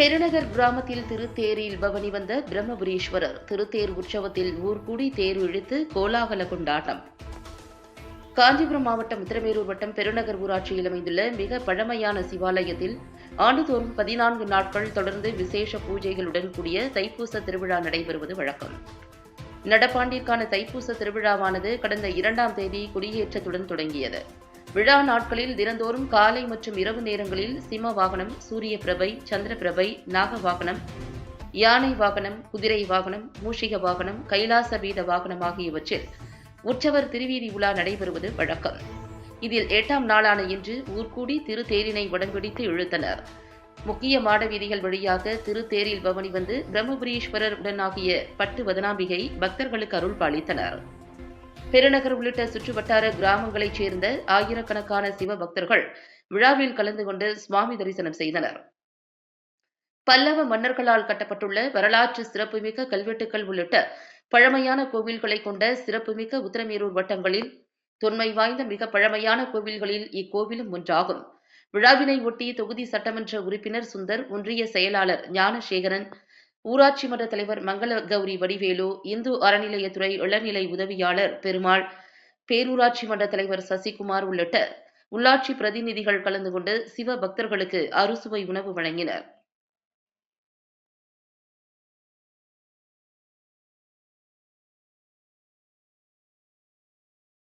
பெருநகர் கிராமத்தில் திருத்தேரில் பவனி வந்த பிரம்மபுரீஸ்வரர் திருத்தேர் உற்சவத்தில் ஊர்கூடி தேர் இழுத்து கோலாகல கொண்டாட்டம். காஞ்சிபுரம் மாவட்டம் உத்திரமேரூர் வட்டம் பெருநகர் ஊராட்சியில் அமைந்துள்ள மிக பழமையான சிவாலயத்தில் ஆண்டுதோறும் பதினான்கு நாட்கள் தொடர்ந்து விசேஷ பூஜைகளுடன் கூடிய தைப்பூச திருவிழா நடைபெறுவது வழக்கம். நடப்பாண்டிற்கான தைப்பூச திருவிழாவானது கடந்த இரண்டாம் தேதி கொடியேற்றத்துடன் தொடங்கியது. விழா நாட்களில் தினந்தோறும் காலை மற்றும் இரவு நேரங்களில் சிம்ம வாகனம் சூரிய பிரபை சந்திர பிரபை நாக வாகனம் யானை வாகனம் குதிரை வாகனம் மூஷிக வாகனம் கைலாச வீத வாகனம் ஆகியவற்றில் உற்சவர் திருவீதி உலா நடைபெறுவது வழக்கம். இதில் எட்டாம் நாளான இன்று ஊர்கூடி திருத்தேரினை வடம்பிடித்து இழுத்தனர். முக்கிய மாட வீதிகள் வழியாக திருத்தேரில் பவனி வந்து பிரம்மபுரீஸ்வரர் உடனாகிய பட்டு வதனாம்பிகை பக்தர்களுக்கு அருள் பாலித்தனர் பெருநகர் உள்ளிட்ட சுற்றுவட்டார கிராமங்களைச் சேர்ந்த ஆயிரக்கணக்கான சிவ பக்தர்கள் விழாவில் கலந்து கொண்டு சுவாமி தரிசனம் செய்தனர். பல்லவ மன்னர்களால் கட்டப்பட்டுள்ள வரலாற்று சிறப்புமிக்க கல்வெட்டுக்கள் உள்ளிட்ட பழமையான கோவில்களை கொண்ட சிறப்புமிக்க உத்தரமேரூர் வட்டங்களில் தொன்மை வாய்ந்த மிக பழமையான கோவில்களில் இக்கோவிலும் ஒன்றாகும். விழாவினை ஒட்டி தொகுதி சட்டமன்ற உறுப்பினர் சுந்தர் ஒன்றிய செயலாளர் ஞானசேகரன் ஊராட்சி மன்ற தலைவர் மங்கள கௌரி வடிவேலு இந்து அறநிலையத்துறை இளநிலை உதவியாளர் பெருமாள் பேரூராட்சி மன்ற தலைவர் சசிகுமார் உள்ளிட்ட உள்ளாட்சி பிரதிநிதிகள் கலந்து கொண்டு சிவ பக்தர்களுக்கு அறுசுவை உணவு வழங்கினர்.